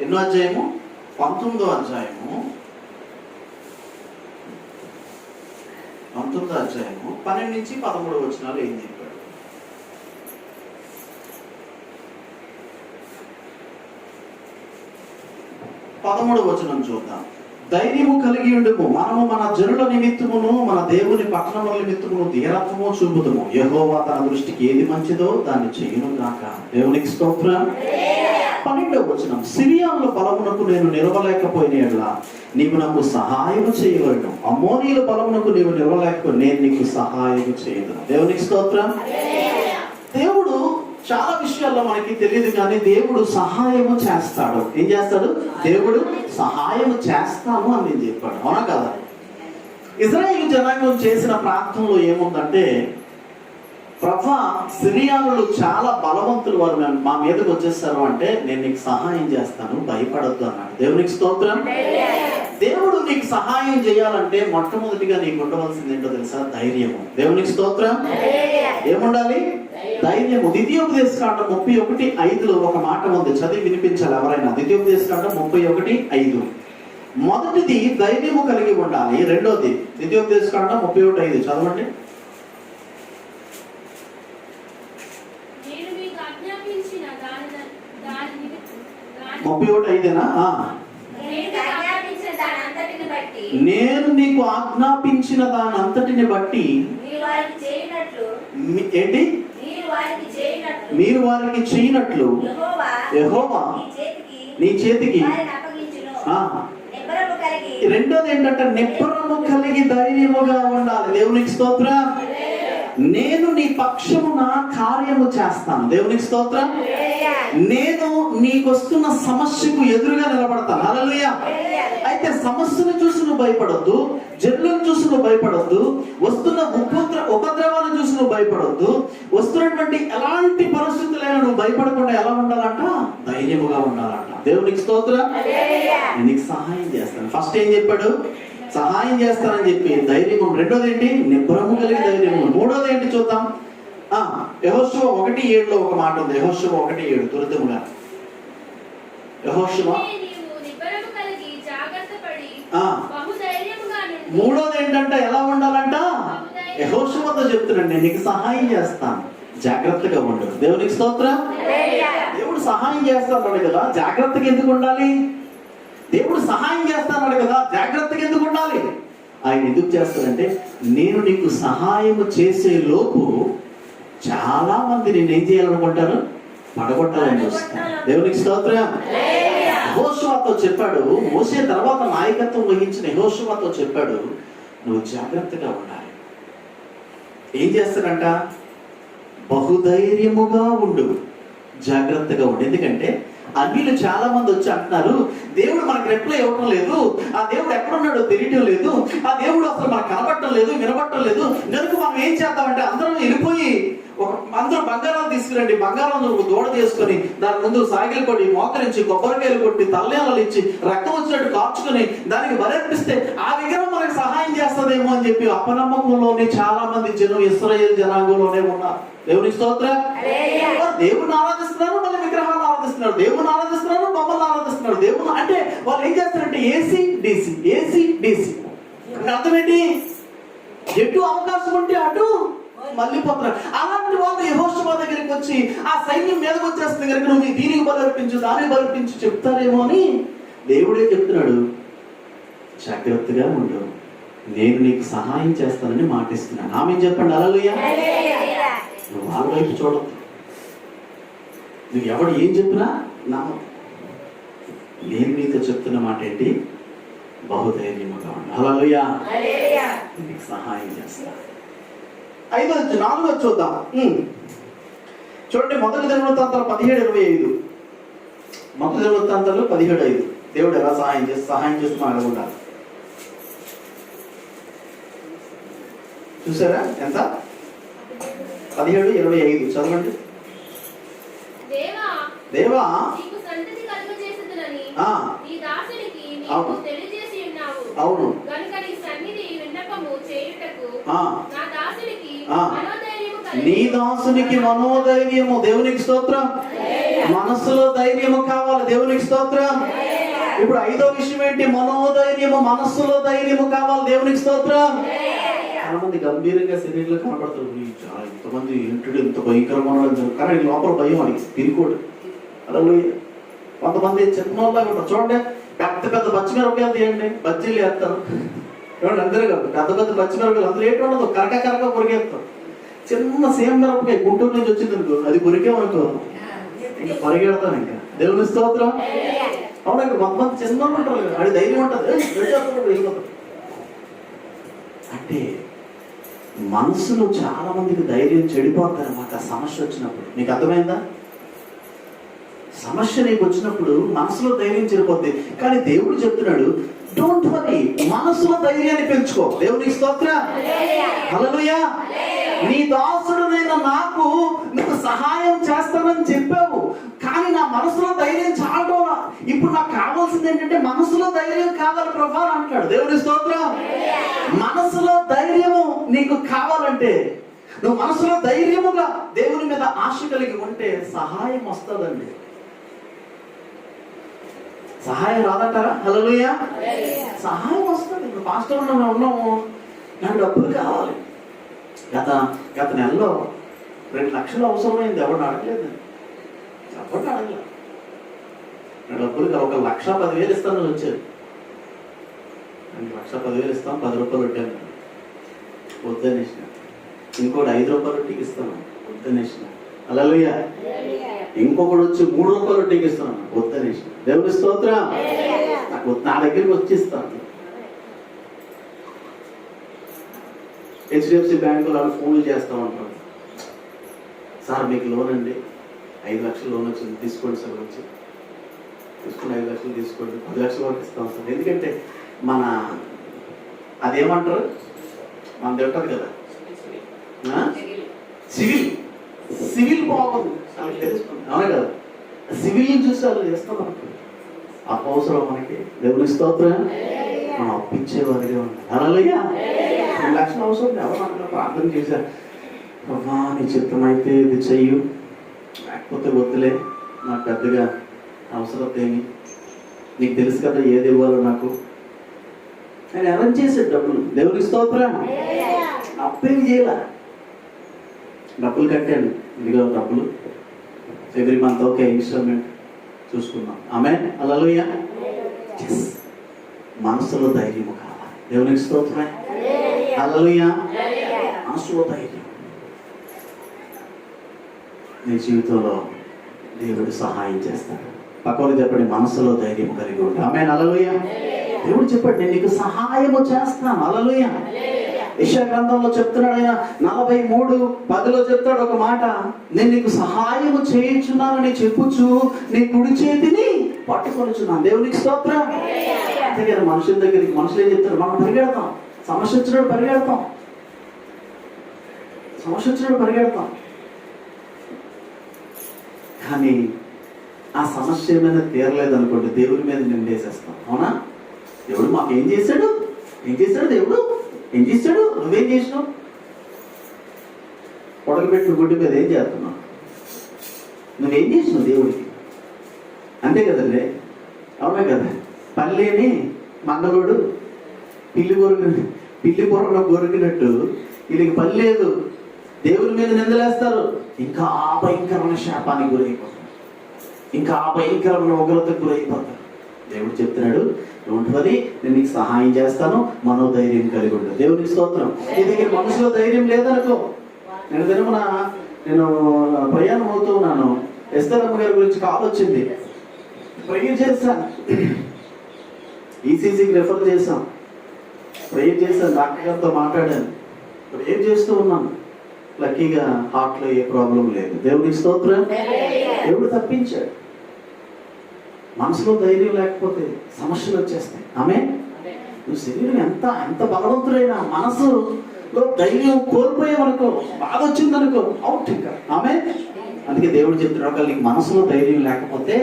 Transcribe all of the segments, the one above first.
ఎన్నో అధ్యాయము? పంతొమ్మిదో అధ్యాయము. పంతొమ్మిదో అధ్యాయము. పన్నెండు నుంచి పదమూడు వచనాలు ఏం చెప్పాడు? పదమూడు వచనం చూద్దాం. ధైర్యము కలిగి ఉండుము. మనము మన జనుల నిమిత్తమును మన దేవుని పట్టణముల నిమిత్తమును ధీరత్వము చూపుదము. యహోవా తన దృష్టికి ఏది మంచిదో దాన్ని చెయ్యును కాక దేవునికి స్తోత్రం. పన్నెండవ వచనం సిరియాలో బలమునకు నేను నిలవలేకపోయిన నీవు నాకు సహాయం చేయవలను. అమోనీల బలమునకు నీవు నిలవలేకపో నేను నీకు సహాయం చేయదు దేవునికి స్తోత్రం. దేవుడు చాలా విషయాల్లో మనకి తెలియదు కానీ దేవుడు సహాయము చేస్తాడు. ఏం చేస్తాడు? దేవుడు సహాయం చేస్తాను అని నేను చెప్పాడు అవునా కదా? ఇజ్రాయేల్ జనాంగం చేసిన ప్రాంతంలో ఏముందంటే ప్రభ సిరియానులు చాలా బలవంతులు వారు. మా మీదకి వచ్చేస్తారు అంటే నేను నీకు సహాయం చేస్తాను భయపడొద్దు అన్నాడు. దేవునికి స్తోత్రం. దేవుడు నీకు సహాయం చేయాలంటే మొట్టమొదటిగా నీకు ఉండవలసింది ఏంటో తెలుసా? ధైర్యము. దేవునికి స్తోత్రం. ఏముండాలి? ధైర్యము. ద్వితీయోపదేశ కాండ ముప్పై ఒకటి ఐదులో ఒక మాట ఉంది. చదివి వినిపించాలి ఎవరైనా. ద్వితీయోపదేశ కాండ ముప్పై ఒకటి ఐదు. మొదటిది ధైర్యము కలిగి ఉండాలి. రెండోది ద్వితీయోపదేశ కాండ ముప్పై ఒకటి ఐదు. చదవండి నేను మీకు ఆజ్ఞాపించిన దాని దాని నిమిత్తం దాని ముప్పై ఒకటి ఐదేనా. నేను నీకు ఆజ్ఞాపించిన దాని అంతటిని బట్టి ఏంటి? మీరు వారికి చేయనట్లు. యెహోవా నీ చేతికి రెండోది ఏంటంటే నిబ్బరము కలిగి ధైర్యముగా ఉండాలి. దేవునికి స్తోత్రం. నేను నీ పక్షమున కార్యము చేస్తాను. దేవునికి స్తోత్రం. నేను నీకు వస్తున్న సమస్యకు ఎదురుగా నిలబడతాను. హల్లెలూయా. అయితే సమస్యను చూసి నువ్వు భయపడొద్దు. జన్లను చూసి నువ్వు భయపడొద్దు. వస్తున్న ఉపద్ర ఉపద్రవాలను చూసి నువ్వు భయపడొద్దు. వస్తున్నటువంటి ఎలాంటి పరిస్థితులైనా నువ్వు భయపడకుండా ఎలా ఉండాలంట? ధైర్యముగా ఉండాలంట. దేవునికి స్తోత్రం. నీకు సహాయం చేస్తాను. ఫస్ట్ ఏం చెప్పాడు? సహాయం చేస్తానని చెప్పి ధైర్యం రెండోది ఏంటి నిబ్బరము కలిగి ధైర్యము మూడోది ఏంటి చూద్దాం. ఆ యహోశివ ఒకటి ఏడులో ఒక మాట ఉంది. యహోశివ ఒకటి ఏడు తురితముగా యహోశివ మూడోది ఏంటంటే ఎలా ఉండాలంట? యహోశివతో చెప్తున్నాడు నేను నీకు సహాయం చేస్తాను. జాగ్రత్తగా ఉండు. దేవునికి స్తోత్రం. దేవుడు సహాయం చేస్తాడు కదా. జాగ్రత్తగా ఎందుకు ఉండాలి? దేవుడు సహాయం చేస్తాడు కదా జాగ్రత్తగా ఎందుకు ఉండాలి? ఆయన ఎందుకు చేస్తాడంటే నేను నీకు సహాయం చేసే లోపు చాలా మంది నేను ఏం చేయాలనుకుంటారు? పడగొట్టాలని చూస్తాను దేవునికి స్తోత్రం. యెహోషువతో చెప్పాడు మోసే తర్వాత నాయకత్వం వహించిన యెహోషువతో చెప్పాడు నువ్వు జాగ్రత్తగా ఉండాలి. ఏం చేస్తాడంట? బహుధైర్యముగా ఉండు. జాగ్రత్తగా ఉండు. ఎందుకంటే అన్నిలు చాలా మంది వచ్చి అంటున్నారు దేవుడు మనకు రిప్లై ఇవ్వటం లేదు. ఆ దేవుడు ఎక్కడున్నాడో తెలియటం లేదు. ఆ దేవుడు అసలు మనకు కనబడటం లేదు వినబడటం లేదు. కనుక మనం ఏం చేద్దామంటే అందరం వెళ్ళిపోయి ఒక అందరూ బంగారం తీసుకురండి. బంగారం దూడ చేసుకొని దాని ముందు సాగిలు కొట్టి మోకరించి కొబ్బరికాయలు కొట్టి తల్లేళ్ళు ఇచ్చి రక్తం వచ్చినట్టు కార్చుకొని దానికి బలర్పిస్తే ఆ విగ్రహం మనకు సహాయం చేస్తుందేమో అని చెప్పి అపనమ్మకంలోనే చాలా మంది జనం ఇస్రాయేల్ జనాంగంలోనే ఉన్నారు. దేవుని స్తోత్రం. దేవుని ఆరాధిస్తున్నారు మళ్ళీ విగ్రహాలు ఆరాధిస్తున్నారు దేవుని ఆరాధిస్తున్నారు బొమ్మలు ఆరాధిస్తున్నారు దేవుని అంటే వాళ్ళు ఏం చేస్తారంటే ఏసీ డిసి ఏసీ డిసి అర్థం ఏంటి? ఎటు అవకాశం ఉంటే అటు మళ్ళీ పోతున్నారు అలాంటి వాళ్ళు యహోషువా దగ్గరికి వచ్చి ఆ సైన్యం మీదకి వచ్చేస్తుంది కనుక నువ్వు దీనికి బలర్పించు దానికి బలర్పించు చెప్తారేమో అని దేవుడే చెప్తున్నాడు. జాగ్రత్తగా ఉండు. నేను నీకు సహాయం చేస్తానని మాటిస్తున్నాను. ఆమె చెప్పండి? అలలుయ్యా నువ్వు వాళ్ళ వైపు చూడద్దు. నువ్వు ఎవడు ఏం చెప్పినా నమ్మదు నేను నీతో చెప్తున్న మాట ఏంటి? బహుధైర్యముగా ఉండు. నీకు సహాయం చేస్తా. ఐదో నాలుగో చూద్దాం. చూడండి మొదటి దినవృత్తాంతాలు పదిహేడు ఇరవై ఐదు. మొదటి దినవృత్తాంతాలు పదిహేడు ఐదు. దేవుడు ఎలా సహాయం చేసి సహాయం చేసి మనం ఉండాలి. చూసారా? ఎంత? పదిహేడు ఇరవై ఐదు. చదవండి. దేవా అవును. నీ దాసునికి. మనోధైర్యము దేవునికి స్తోత్రం? మనసులో ధైర్యము కావాలి దేవునికి స్తోత్రం? ఇప్పుడు ఐదో విషయం ఏంటి? మనోధైర్యము మనస్సులో ధైర్యము కావాలి దేవునికి స్తోత్రం? చాలా మంది గంభీరంగా శరీరంలో కనపడతారు. ఎంతమంది ఇంతమంది ఇంత భయంకరమైన వాడు" కానీ లోపల భయం అని పిరికోడు అలా కొంతమంది చిన్న ఉంటారు. చూడండి పెద్ద పెద్ద పచ్చిమిరపకాయలు తీయండి బజ్జీలు వేస్తారు. చూడండి అందరూ కాదు పెద్ద పెద్ద పచ్చిమిరపకాయలు అందులో ఏంటి ఉండదు కరక కరక కొరికేస్తారు. చిన్న సేమ్ మిరపకాయ గుంటూరు నుంచి వచ్చింది అనుకో అది కొరికేమనుకో ఇంకా పరిగెడతాను ఇంకా. దేవుని స్తోత్రం. అవును ఇంకా కొంతమంది చిన్న ఉంటారు అది ధైర్యం ఉంటుంది. అంటే మనసులో చాలా మందికి ధైర్యం చెడిపోతారు అన్నమాట. సమస్య వచ్చినప్పుడు. నీకు అర్థమైందా? సమస్య నీకు వచ్చినప్పుడు మనసులో ధైర్యం చెడిపోద్ది. కానీ దేవుడు చెప్తున్నాడు డోంట్ వరీ మనసులో ధైర్యాన్ని పెంచుకో. దేవునికి స్తోత్ర? హల్లెలూయా. నీ దాసుడునైన నాకు నీకు సహాయం చేస్తానని చెప్పావు. కానీ నా మనసులో నాకు కావాల్సింది ఏంటంటే మనసులో ధైర్యం కావాలి ప్రభా అంటాడు. దేవుని స్తోత్రం? మనసులో ధైర్యము నీకు కావాలంటే నువ్వు మనసులో ధైర్యముగా దేవుని మీద ఆశ కలిగి ఉంటే సహాయం వస్తుందండి. సహాయం రాదంటారా? హలోయ సహాయం వస్తుంది. ఇప్పుడు పాస్టర్ ఉన్నాము ఉన్నాము. నాకు డబ్బులు కావాలి. గత గత నెలలో రెండు లక్షలు అవసరమైంది. ఎవరిని అడగలేదు. ఎవరిని అడగలేదు. నా డబ్బులు కా- ఒక లక్ష పదివేలు ఇస్తాను వచ్చారు లక్ష పదివేలు ఇస్తాం పది రూపాయలు పెట్టాను వద్దనేసిన ఇంకోటి ఐదు రూపాయలు రొట్టికి ఇస్తాను వద్దనేసిన అలలుయ్య. ఇంకొకటి వచ్చి మూడు రూపాయలు రొట్టికి ఇస్తాను వద్దనేసిన దేవుని స్తోత్రం. నాకు నా దగ్గరికి వచ్చి ఇస్తాను. హెచ్డిఎఫ్సి బ్యాంకులో వాళ్ళు ఫోన్లు చేస్తూ ఉంటారు. సార్ మీకు లోన్ అండి. ఐదు లక్షలు లోన్ వచ్చింది. తీసుకోండి సార్ వచ్చి. తీసుకుని ఐదు లక్షలు తీసుకోండి. పది లక్షల వరకు ఇస్తాం సార్ ఎందుకంటే మన అదేమంటారు? మన ఉంటుంది కదా. సివిల్. సివిల్ బాగుంది. వాళ్ళకి తెలుస్తుంది. అవునా కదా? సివిల్ చూసి వాళ్ళు చేస్తాం అనుకో అవసరం మనకి. దేవుని స్తోత్రం. మనం అప్పించేవారిగా ఉంది అలలుయ్యా. రెండు లక్షలు అవసరం ఎవరు అక్కడ ప్రార్థన చేశారు? ప్రభా నీ చిత్తమైతే ఇది చెయ్యు. లేకపోతే వద్దులే. నాకు పెద్దగా అవసరం ఏమి నీకు తెలుసు కదా ఏది ఇవ్వాలో నాకు? ఆయన అరేంజ్ చేసాడు డబ్బులు? దేవుని స్తోత్రం. అప్పేం చేయాల? డబ్బులు కట్టాను. ఇదిగో డబ్బులు. ఎవ్రీ మంత్ ఓకే ఇన్స్టాల్మెంట్ చూసుకుందాం. ఆమె అలలుయ్య మనసులో ధైర్యం కావాలి. దేవునికి స్తోత్రమే. అలలుయ్య మనసులో ధైర్యం. నీ జీవితంలో దేవుడు సహాయం చేస్తాడు. పక్కన చెప్పండి మనసులో ధైర్యం కలిగి ఉండి ఆమె అలలుయ దేవుడు చెప్పాడు నేను నీకు సహాయము చేస్తాను. అలలుయ యశా గ్రంథంలో చెప్తున్నాడు ఆయన నలభై మూడు పదిలో చెప్తాడు ఒక మాట నేను నీకు సహాయము చేయించున్నానని చెప్పుచు నీ కుడి చేతిని పట్టుకొనిచున్నాను. దేవునికి స్తోత్రం. అంతే కదా మనుషుల దగ్గరికి మనుషులు ఏం చెప్తారు? మనం పరిగెడతాం. సమస్య వచ్చినప్పుడు పరిగెడతాం. సమస్య వచ్చినప్పుడు పరిగెడతాం. కానీ ఆ సమస్య ఏమైనా తీరలేదు అనుకోండి దేవుడి మీద నిండేసేస్తాం. అవునా? దేవుడు మాకు ఏం చేశాడు? ఏం చేశాడు దేవుడు? ఏం చేశాడు? నువ్వేం చేసినావు? పొడకబెట్టిన గుడ్డి మీద ఏం చేస్తున్నావు? నువ్వేం చేసినావు దేవుడికి? అంతే కదండి? అవునా కదా? పల్లెని మంగళోడు పిల్లి కొరకు పిల్లి పొరలో కొరికినట్టు వీళ్ళకి పని లేదు దేవుడి మీద నిందలేస్తారు. ఇంకా భయంకరమైన శాపానికి గురైపోతారు ఇంకా ఆ భయంకరమైన ఉగ్రతకు గురైపోతారు. దేవుడు చెప్తున్నాడు ఉంటుంది నేను నీకు సహాయం చేస్తాను మనోధైర్యం కలిగి ఉండు. దేవునికి స్తోత్రం. నీ దగ్గర మనసులో ధైర్యం లేదనుకో. నేను తిరుమల నేను ప్రయాణం అవుతూ ఉన్నాను. ఎస్తరమ్మ గారి గురించి కాల్ వచ్చింది ప్రేయర్ చేస్తాను ఈసీసీకి రెఫర్ చేశాం ప్రేయర్ చేశాను. డాక్టర్ గారితో మాట్లాడాను. ప్రేయర్ చేస్తూ ఉన్నాను? లక్కీగా హార్ట్లో ఏ ప్రాబ్లం లేదు. దేవునికి స్తోత్రం. దేవుడు తప్పించాడు. మనసులో ధైర్యం లేకపోతే సమస్యలు వచ్చేస్తాయి. ఆమె నువ్వు శరీరం ఎంత ఎంత బలవంతుడైనా మనసులో ధైర్యం కోల్పోయావనుకో బాధ వచ్చిందనుకో అవుట్ ఇంకా. ఆమె అందుకే దేవుడు చెప్తున్నాడు ఒకవేళ నీకు మనసులో ధైర్యం లేకపోతే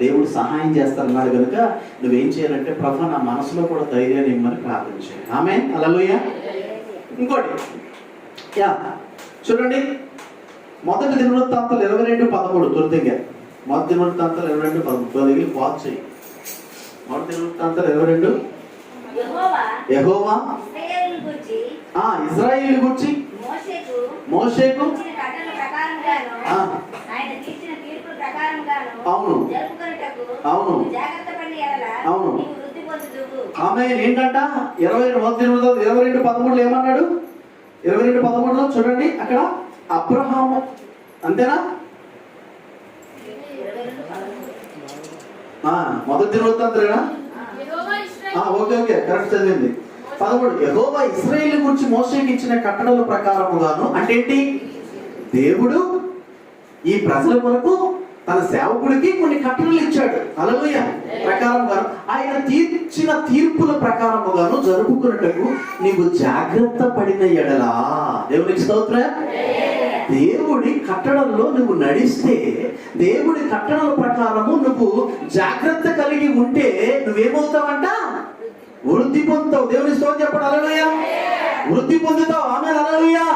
దేవుడు సహాయం చేస్తారన్నాడు కనుక నువ్వేం చేయాలంటే ప్రభా నా మనసులో కూడా ధైర్యాన్ని ఇమ్మని ప్రార్థన చేయాలి ఆమె అలలుయ ఇంకోటి యా చూడండి. మొదటి దినవృత్తాంతాలు ఇరవై రెండు పదమూడు. దుర్దిగా మొదటి వృత్తాంతాలు ఇరవై రెండు పదకొండు పాస్ చేయి. మొదటి వృత్తాంతాలు ఇరవై రెండు. యెహోవా. ఇజ్రాయిల్ గురించి. మోషేకు. అవును. అవును. అవును. ఆమె ఏంటంట? ఇరవై మొదటి ఇరవై రెండు పదమూడులో ఏమన్నాడు? ఇరవై రెండు పదమూడులో చూడండి అక్కడ అబ్రహాము. అంతేనా? మొదటి వృత్తాంతరేనా ఓకే ఓకే కరెక్ట్ చదివింది. పదమూడు యహోవా ఇస్రాయేల్ గురించి మోసేకి ఇచ్చిన కట్టడల ప్రకారముగాను అంటే ఏంటి? దేవుడు ఈ ప్రజల కొరకు తన సేవకుడికి కొన్ని కట్టడలు ఇచ్చాడు. అలలోయ ప్రకారముగాను ఆయన తీర్చిన తీర్పుల ప్రకారముగాను జరుపుకున్నట్టు నీవు జాగ్రత్త పడిన ఎడలా. దేవునికి స్తోత్ర. దేవుడి కట్టడంలో నువ్వు నడిస్తే దేవుడి కట్టడల ప్రకారము నువ్వు జాగ్రత్త కలిగి ఉంటే నువ్వేమవుతావంట? వృద్ధి పొందుతావు. దేవుని స్తోత్రం చెప్పడం. అలలోయ వృద్ధి పొందుతావు. ఆమె అలలుయా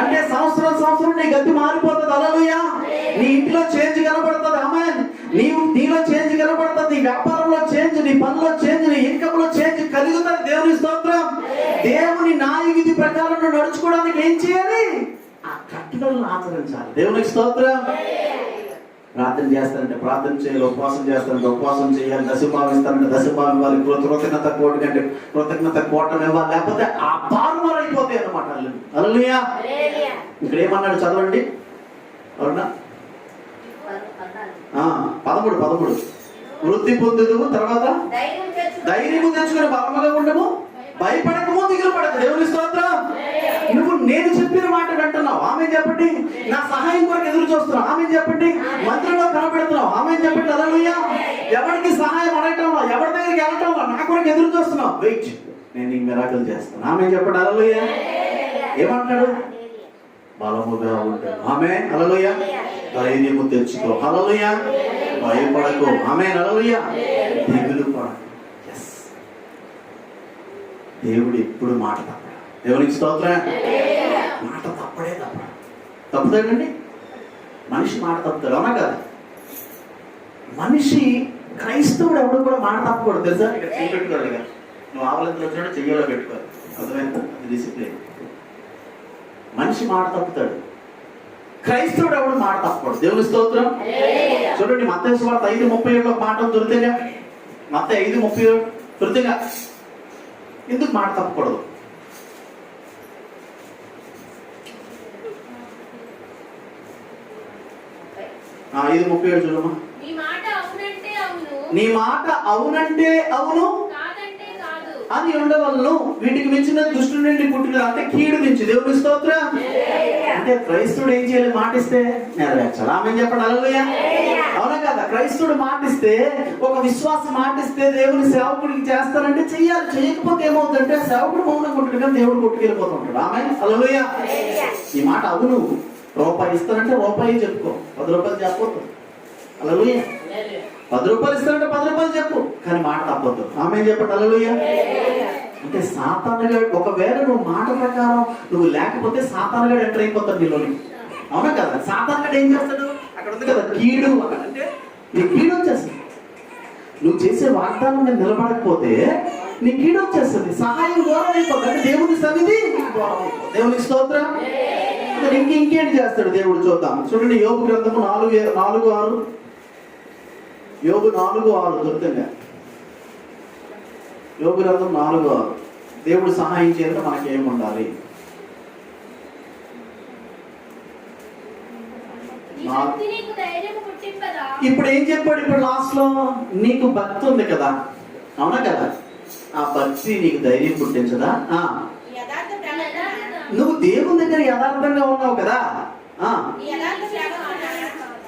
అంటే సంవత్సరం సంవత్సరం నీ గతి మారిపోతుంది. అలలుయా నీ ఇంట్లో చేంజ్ కనబడుతుంది. ఆమె నీవు నీలో చేంజ్ కనబడుతుంది. నీ వ్యాపారంలో చేంజ్ నీ పనిలో చేంజ్ నీ ఇన్కమ్లో చేంజ్ కలుగుతుంది. దేవుని స్తోత్రం. దేవుని నాయకుడి ప్రకారం నడుచుకోవడానికి ఏం చేయాలి? ఆ కట్టడలను ఆచరించాలి. దేవునికి స్తోత్రం. ప్రార్థన చేస్తారంటే ప్రార్థన చేయాలి. ఉపవాసం చేస్తారంటే ఉపవాసం చేయాలి. దశభావం ఇస్తారంటే దశభావం కృతజ్ఞత కోటి కంటే కృతజ్ఞత కోటం ఇవ్వాలి లేకపోతే ఆ బారుమారు అయిపోతాయి అనమాట అల్లుయా. ఇక్కడ ఏమన్నాడు చదవండి? అవునా పదమూడు పదమూడు. వృద్ధి పొందుదు తర్వాత. ధైర్యము తెచ్చుకుని బలముగా ఉండము భయపడకము దిగులు పడక. దేవుని స్తోత్రం. నువ్వు నేను చెప్పిన మాట వింటున్నావు. ఆమె చెప్పండి. నా సహాయం కొరకు ఎదురు చూస్తున్నావు. ఆమె చెప్పండి. మంత్రిలో కనబడుతున్నావు. ఆమె చెప్పండి. అలలుయ్య ఎవరికి సహాయం అడగటంలో? ఎవరి దగ్గరికి వెళ్ళటంలో? నా కొరకు ఎదురు చూస్తున్నావు. వెయిట్. నేను నీకు మిరాకలు చేస్తాను. ఆమె చెప్పండి? అలలోయ ఏమంటాడు? బలముగా ఉంటాడు ఆమె? అలలోయ ధైర్యము తెచ్చుకో. అలలోయ భయపడకు. ఆమె? అలలోయ దిగులు పడకు. ఎస్ దేవుడు ఎప్పుడు మాట తప్పడు. దేవునికి స్తోత్రం. మాట తప్పడే తప్పడు. తప్పుతాడండి మనిషి మాట తప్పుతాడు. అవునా కదా? మనిషి క్రైస్తవుడు ఎవడు కూడా మాట తప్పకూడదు. తెలుసా? ఇక్కడ చెయ్యి కదా నువ్వు ఆవలింతలో వచ్చినట్టు చెయ్యిలో పెట్టుకోవాలి. అర్థమైందా? డిసిప్లిన్ మనిషి మాట తప్పుతాడు. క్రైస్తవుడు ఎవడు మాట తప్పకూడదు. దేవుని స్తోత్రం. చూడండి మత వార్త ఐదు ముప్పై ఏడులో మాట దొరికిగా మత ఐదు ముప్పై ఏడు దొరికిగా ఎందుకు మాట తప్పకూడదు? ఐదు ముప్పై ఏడు చూడమ్మా. నీ మాట అవునంటే అవును నీ మాట అవునంటే అవును కాదంటే అది ఉండవలను వీటికి మించిన దుష్టు నుండి పుట్టిన అంటే కీడు నుంచి. దేవుని స్తోత్ర. అంటే క్రైస్తుడు ఏం చేయాలి? మాటిస్తే నెరవేర్చాలి. ఆమె చెప్పండి? అలలుయ అవునా కదా? క్రైస్తుడు మాటిస్తే ఒక విశ్వాసం మాటిస్తే దేవుని సేవకుడికి చేస్తారంటే చెయ్యాలి. చేయకపోతే ఏమవుతుందంటే సేవకుడు మౌనం కొట్టుడు దేవుడు కొట్టుకెళ్ళిపోతుంటాడు. ఆమె అలలుయ ఈ మాట అవును. రూపాయి ఇస్తానంటే రూపాయి చెప్పుకో. పది రూపాయలు చెప్పవద్దు అలలుయ పది రూపాయలు ఇస్తానంటే పది రూపాయలు చెప్పు. కానీ మాట తప్పొద్దు. ఆమె చెప్పండి అలలుయ అంటే సాతానుగా ఒకవేళ నువ్వు మాట ప్రకారం నువ్వు లేకపోతే సాతానుగా ఎంటర్ అయిపోతాడు నీలోని. అవునా కదా? సాతానుగా ఏం చేస్తాడు? అక్కడ ఉంది కదా కీడు అంటే నీ కీడు వచ్చేస్తుంది. నువ్వు చేసే వాగ్దానం మీద నిలబడకపోతే నీ కీడు వచ్చేస్తుంది. సహాయం దూరం అయిపోతుంది. అంటే దేవుని సన్నిధి. దేవునికి స్తోత్రం. ఇంకా ఇంక ఇంకేంటి చేస్తాడు దేవుడు చూద్దాం. చూడండి యోగు గ్రంథము నాలుగు నాలుగు ఆరు. యోగు నాలుగు ఆరు దొరుకుతుందా యోగు గ్రంథం నాలుగు ఆరు దేవుడు సహాయం చేయాలంటే మనకి ఉండాలి ఇప్పుడు ఏం చెప్పాడు ఇప్పుడు లాస్ట్లో నీకు భక్తి ఉంది కదా అవునా కదా ఆ భక్తి నీకు ధైర్యం పుట్టించదా నువ్వు దేవుని దగ్గర యథార్థంగా ఉన్నావు కదా ఆ నీ యథార్థ ప్రవర్తన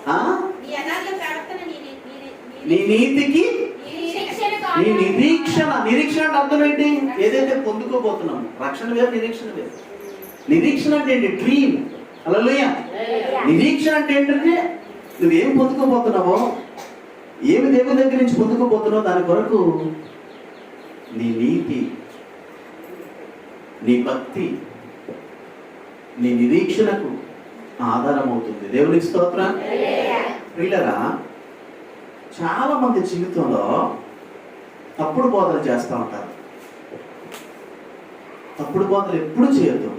ఆ నీ యథార్థ ప్రవర్తన నీ నీ- నీ- నీతికి నీ నిరీక్షణ. నిరీక్షణ అంటే అర్థం ఏంటి? ఏదైతే పొందుకోబోతున్నాం రక్షణ వేరు నిరీక్షణ వేరు. నిరీక్షణ అంటే ఏంటి? డ్రీమ్ అలలుయ నిరీక్షణ అంటే ఏంటంటే నువ్వేం పొందుకోబోతున్నావో ఏమి దేవుని దగ్గర నుంచి పొందుకోబోతున్నావో దాని కొరకు నీ నీతి నీ భక్తి నీ నిరీక్షణకు ఆధారం అవుతుంది దేవునికి స్తోత్రం. ప్రియులరా చాలా మంది జీవితంలో తప్పుడు బోధన చేస్తూ ఉంటారు. తప్పుడు బోధన ఎప్పుడు చేయొద్దు.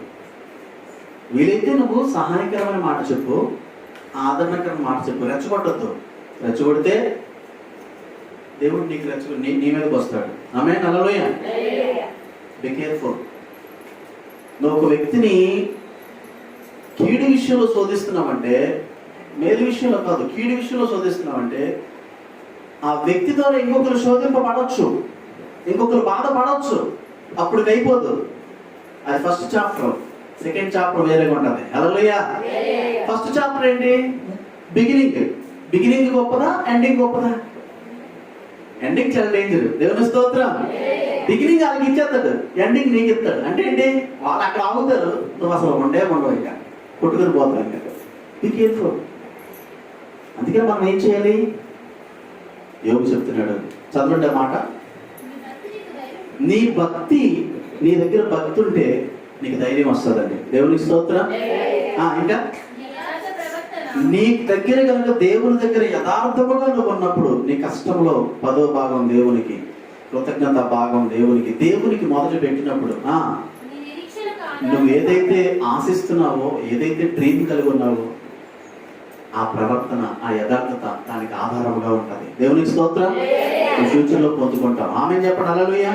వీలైతే నువ్వు సహాయకరమైన మాట చెప్పు ఆదరణకరమైన మాట చెప్పు రెచ్చగొట్టద్దు. రెచ్చగొడితే దేవుడు నీకు రెచ్చగొ నీ నీ మీదకి వస్తాడు. ఆమె నల్లలోయ బి కేర్ఫుల్ నువ్వు ఒక వ్యక్తిని కీడు విషయంలో శోధిస్తున్నావంటే మేలు విషయంలో కాదు కీడు విషయంలో శోధిస్తున్నావంటే ఆ వ్యక్తి ద్వారా ఇంకొకరు శోధింపబడవచ్చు ఇంకొకరు బాధపడవచ్చు అప్పుడు అయిపోదు అది ఫస్ట్ చాప్టర్ సెకండ్ చాప్టర్ వేరేగా ఉంటుంది. అలలుయా ఫస్ట్ చాప్టర్ ఏంటి? బిగినింగ్ బిగినింగ్ గొప్పదా? ఎండింగ్ గొప్పదా? ఎండింగ్ చాలా డేంజర్ దేవుని స్తోత్రం. బిగినింగ్ వాళ్ళకి ఇచ్చేస్తాడు. ఎండింగ్ నీకు ఇస్తాడు. అంటే ఏంటి? వాళ్ళు అక్కడ ఆగుతారు. నువ్వు అసలు ఉండే ఉండవు ఇంకా. కొట్టుకుని పోతావు ఇంకా. బి కేర్ఫుల్ అందుకని మనం ఏం చేయాలి? యోగు చెప్తున్నాడు. చదవండి మాట. నీ భక్తి నీ దగ్గర భక్తి ఉంటే నీకు ధైర్యం వస్తుందండి. దేవునికి స్తోత్రం. ఆ, ఇంకా? నీ దగ్గర కనుక దేవుని దగ్గర యథార్థముగా నువ్వు ఉన్నప్పుడు నీ కష్టంలో పదో భాగం దేవునికి కృతజ్ఞత భాగం దేవునికి దేవునికి మొదలు పెట్టినప్పుడు ఆ నువ్వు ఏదైతే ఆశిస్తున్నావో ఏదైతే డ్రీమ్ కలిగి ఉన్నావో ఆ ప్రవర్తన ఆ యథార్థత దానికి ఆధారముగా ఉంటది. దేవునికి స్తోత్రం? నువ్వు ఫ్యూచర్లో పొందుకుంటాం ఆమె చెప్పండి అలలుయ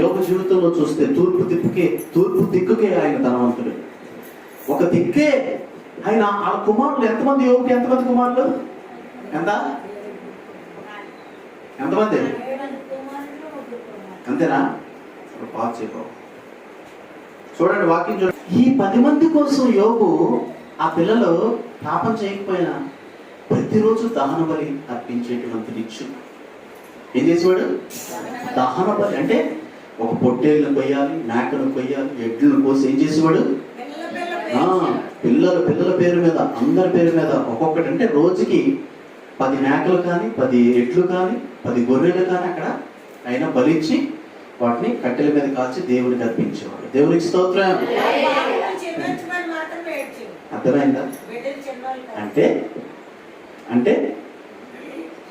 యోగ జీవితంలో చూస్తే తూర్పు దిక్కుకే తూర్పు దిక్కుకే ఆయన ధనవంతుడు. ఒక దిక్కే ఆయన ఆ కుమారులు ఎంతమంది? యోగుకి ఎంతమంది కుమారులు? ఎంత? ఎంతమంది? అంతేనా? చూడండి వాక్యం చూడండి. ఈ పది మంది కోసం యోగు ఆ పిల్లలు పాపం చేయకపోయినా ప్రతిరోజు దహన బలి అర్పించేటువంటి నిచ్చు ఏం చేసేవాడు? దహన బలి అంటే ఒక పొట్టేళ్ళను కొయ్యాలి మేకను కొయ్యాలి ఎడ్లను కోసి ఏం చేసేవాడు? పిల్లల పిల్లల పేరు మీద అందరి పేరు మీద ఒక్కొక్కటి అంటే రోజుకి పది మేకలు కానీ పది ఎడ్లు కానీ పది గొర్రెలు కానీ అక్కడ ఆయన బలిచ్చి వాటిని కట్టెల మీద కాల్చి దేవునికి అర్పించేవాడు. దేవునికి స్తోత్రం. అర్థమైందా. అంటే అంటే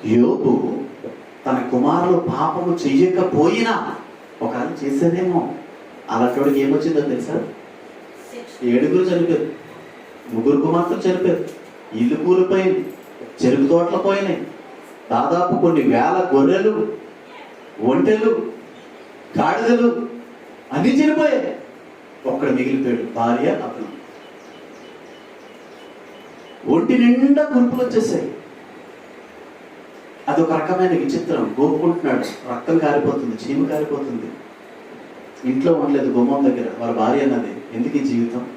యోబు తన కుమారులు పాపము చెయ్యకపోయినా ఒకవేళ చేసేదేమో. అలాంటి ఏమొచ్చిందో తెలుసా? ఏడుగురు చనిపోయారు. ముగ్గురు కుమార్తెలు చనిపోయారు. ఇల్లు కూలిపోయింది. చెరుకు తోటలు పోయినాయి. దాదాపు కొన్ని వేల గొర్రెలు ఒంటెలు గాడిదలు అన్ని చనిపోయాయి. ఒక్కడ మిగిలిపోయాడు. భార్య అతను. ఒంటి నిండా కురుపులు వచ్చేసాయి. అదొక రకమైన విచిత్రం. గోపుకుంటున్నాడు రక్తం కారిపోతుంది చీమ కారిపోతుంది. ఇంట్లో ఉండలేదు గుమ్మం దగ్గర. వాళ్ళ భార్య అన్నది ఎందుకు ఈ జీవితం?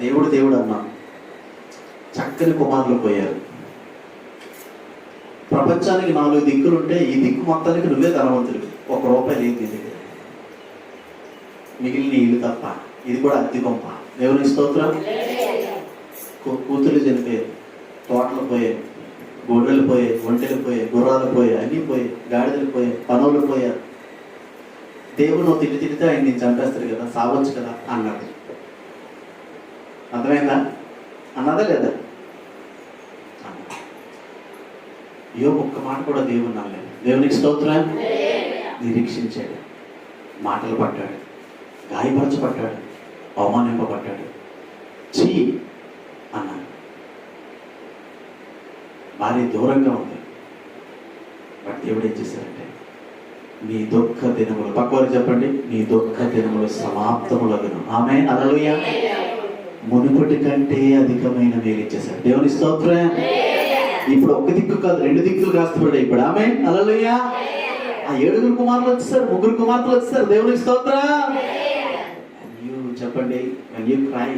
దేవుడు దేవుడు అన్నాం. చక్కని కుమారులు పోయారు. ప్రపంచానికి నాలుగు దిక్కులు ఉంటే ఈ దిక్కు మొత్తానికి నువ్వే ధనవంతుడివి. ఒక రూపాయి లేదు నీ దగ్గర. మిగిలిన ఇల్లు తప్ప. ఇది కూడా అద్దె గొప్ప దేవుని స్తోత్రం. కూతురు చనిపోయాయి తోటలు పోయాయి. గొర్రెలు పోయాయి. ఒంటెలు పోయాయి. గుర్రాలు పోయాయి. అన్నీ పోయాయి. గాడిదలు పోయాయి. పనులు పోయారు దేవుడు నువ్వు తిట్టి తిడితే ఆయన నేను చంపేస్తాడు కదా. సావచ్చు కదా అన్నాడు అర్థమైందా? అన్నదా లేదా? ఏ ఒక్క మాట కూడా దేవుని నమ్మలేదు. దేవునికి స్తోత్రం. నిరీక్షించాడు. మాటలు పట్టాడు. గాయపరచబడ్డాడు. అవమానింపబడ్డాడు చీ అన్నాడు భార్య దూరంగా ఉంది. బట్ దేవుడు ఏం చేశారంటే నీ దుఃఖ దినములు పక్కవారు చెప్పండి నీ దుఃఖ దినములు సమాప్తములగును. ఆమె అలలుయ మునుపటి కంటే అధికమైన మీరు ఇచ్చేశారు దేవుని స్తోత్రం. ఇప్పుడు ఒక దిక్కు కాదు రెండు దిక్కులు కాస్తున్నాడు ఇప్పుడు. ఆమె అలలుయ ఆ ఏడుగురు కుమారులు వచ్చేసారు ముగ్గురు కుమార్తెలు వచ్చేసారు. దేవుని స్తోత్రం. చెప్పండి you cry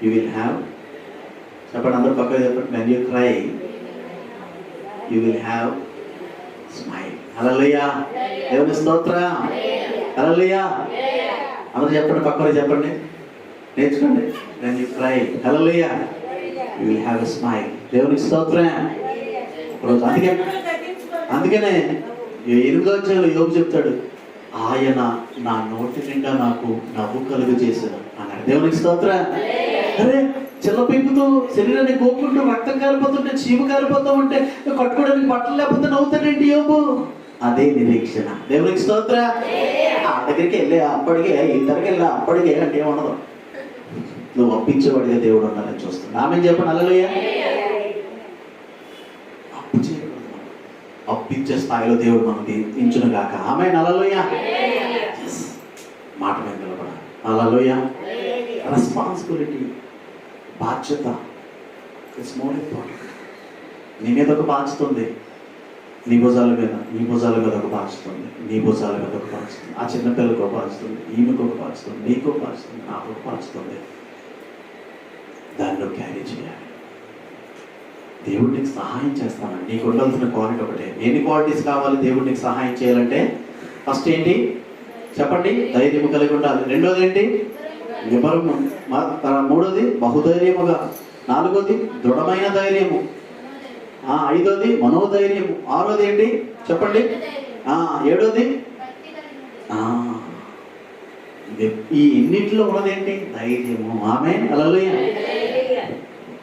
cry will have చెప్పండి అందరూ పక్కన చెప్పండి when you cry you will have smile hallelujah దేవుని స్తోత్ర హల్లెలూయా అందరూ చెప్పండి పక్కన చెప్పండి నేర్చుకోండి when you cry hallelujah you will have smile దేవుని దేవునికి స్తోత్రం రోజు అందుకే అందుకనే ఎనిమిదో అధ్యాయంలో యోగు చెప్తాడు ఆయన నా నోటి నిండా నాకు నవ్వు కలుగు చేశాడు అన్నాడు. దేవునికి స్తోత్ర. అరే పెంపుతూ శరీరాన్ని గోకుంటూ రక్తం కారిపోతుంటే చీమ కారిపోతూ ఉంటే కట్టుకోవడానికి బట్టలు లేకపోతే నవ్వుతాడండి యోబు? అదే నిరీక్షణ. దేవునికి స్తోత్ర. ఆ దగ్గరికి వెళ్ళి అప్పటికే ఇద్దరికి వెళ్ళి అప్పటికే అంటే ఏముండదు? నువ్వు అప్పించేవాడిగా దేవుడు ఉండాలని చూస్తున్నా ఆమె చెప్పండి? అలలోయ అప్పు చేయకూడదు. అప్పించే స్థాయిలో దేవుడు మనకి ఇంచును గాక. ఆమె నలలోయ మాట మీద నిలబడాలి. అలలోయ రెస్పాన్సిబిలిటీ బాధ్యత. ఇట్స్ మోర్ ఇంపార్టెంట్ నీ మీద ఒక బాధ్యత ఉంది. నీ భుజాల మీద నీ భుజాల మీద ఒక బాధ్యత ఉంది. నీ భుజాల మీద ఒక బాధ్యత ఉంది. ఆ చిన్నపిల్లలకు ఒక బాధ్యత ఉంది. ఈమెకు ఒక బాధ్యత ఉంది. నీకు ఒక బాధ్యత ఉంది. నాకు ఒక బాధ్యత ఉంది. దానిలో క్యారీ చేయాలి. దేవుడు నీకు సహాయం చేస్తానండి. నీకు ఉండాల్సిన క్వాలిటీ ఒకటే. ఎన్ని క్వాలిటీస్ కావాలి దేవుడు నీకు సహాయం చేయాలంటే? ఫస్ట్ ఏంటి? చెప్పండి. ధైర్యం కలిగి ఉండాలి. రెండోది ఏంటి? నిబరము మూడోది బహుధైర్యముగా నాలుగోది దృఢమైన ధైర్యము ఆ ఐదోది మనోధైర్యము ఆరోది ఏంటి? చెప్పండి. ఆ ఏడోది? ఈ ఎన్నింటిలో ఉన్నదేంటి ధైర్యము. ఆమె అలలోయ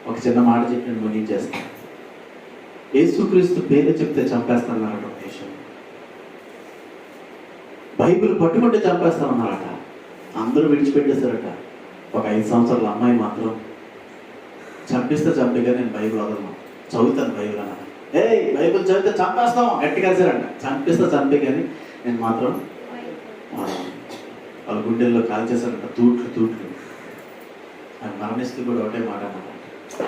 ఒక చిన్న మాట చెప్పి నేను ముగించేస్తాను యేసుక్రీస్తు పేరు చెప్తే చంపేస్తానన్నారట దేశం బైబిల్ పట్టుకుంటే చంపేస్తానన్నారట అందరూ విడిచిపెట్టేశారట. ఒక ఐదు సంవత్సరాల అమ్మాయి మాత్రం చంపిస్తే చంపిగా నేను బైబిల్ వదలను చదువుతాను బైబిల్ అన్నాను ఏ బైబిల్ చదివితే చంపేస్తాం గట్టి కలిసారంట చంపిస్తే చంపే కానీ నేను మాత్రం. వాళ్ళ గుండెల్లో కాల్చేశారంట తూట్లు తూట్లు. ఆయన మరణిస్తూ కూడా ఒకటే మాట అన్నమాట.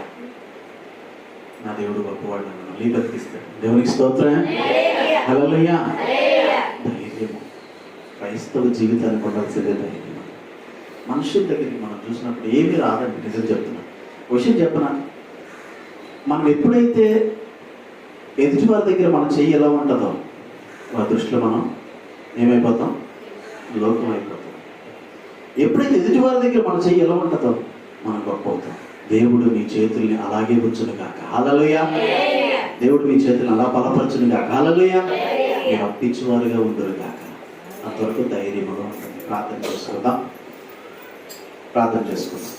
నా దేవుడు గొప్పవాడు నన్ను మళ్ళీ బతికిస్తాడు. దేవునికి స్తోత్రం. హల్లెలూయా. ధైర్యము. క్రైస్తవ జీవితానికి ఉండాల్సిందే ధైర్యం. మనుషుల దగ్గరికి మనం చూసినప్పుడు ఏమీ రాదండి నిజం చెప్తున్నా. విషయం చెప్పనా? మనం ఎప్పుడైతే ఎదుటి వారి దగ్గర మన చెయ్యి ఎలా ఉంటుందో వారి దృష్టిలో మనం ఏమైపోతాం? లోకం అయిపోతాం. ఎప్పుడైతే ఎదుటి వారి దగ్గర మన చెయ్యి ఎలా ఉంటుందో మనం గొప్ప అవుతాం. దేవుడు మీ చేతుల్ని అలాగే ఉంచును కాక హాలలోయ దేవుడు మీ చేతుల్ని అలా బలపరచును కాక హాలలోయ మీరు అప్పించేవారుగా ఉందరు కాక అంతవరకు ధైర్యముగా ఉంటుంది ప్రార్థన చేసుకుందాం. ప్రార్థన చేసుకుందాం